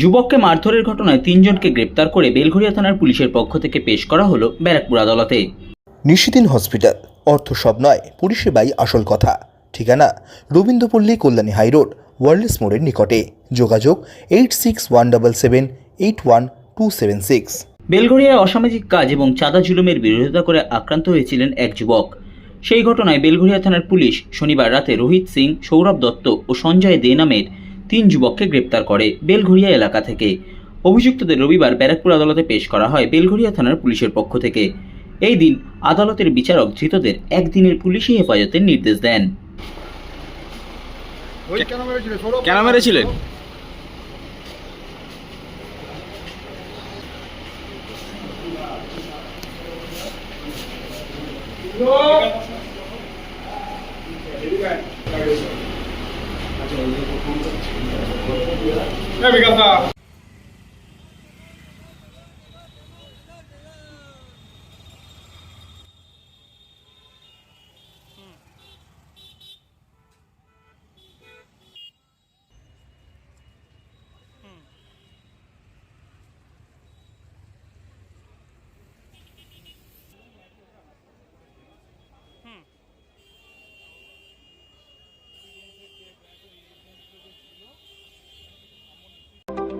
যুবককে মারধরের ঘটনায় তিনজনকে গ্রেপ্তার করে বেলঘরিয়া থানার পুলিশের পক্ষ থেকে পেশ করা হলো ব্যারাকপুর আদালতে। নিশিদিন হসপিটাল অর্থ সব নয় পরিষেবাই আসল কথা। ঠিকানা রবীন্দ্রপল্লী কল্যাণী হাইরোড ওয়ার্ল্ডস মোড়ের নিকটে। যোগাযোগ eight six one double seven eight one two seven six. বেলঘরিয়ায় অসামাজিক কাজ এবং চাঁদা জুলুমের বিরোধিতা করে আক্রান্ত হয়েছিলেন এক যুবক। সেই ঘটনায় বেলঘরিয়া থানার পুলিশ শনিবার রাতে রোহিত সিং সৌরভ দত্ত ও সঞ্জয় দে নামের তিন যুবককে গ্রেপ্তার করে বেলঘরিয়া এলাকা থেকে। অভিযুক্তদের রবিবার ব্যারাকপুর আদালতে পেশ করা হয় বেলঘরিয়া থানার পুলিশের পক্ষ থেকে। এই দিন আদালতের বিচারক ধৃতদের একদিনের পুলিশি হেফাজতের নির্দেশ দেন। কেন মেরেছিল সৌরভ! কেন মেরেছিলেন এই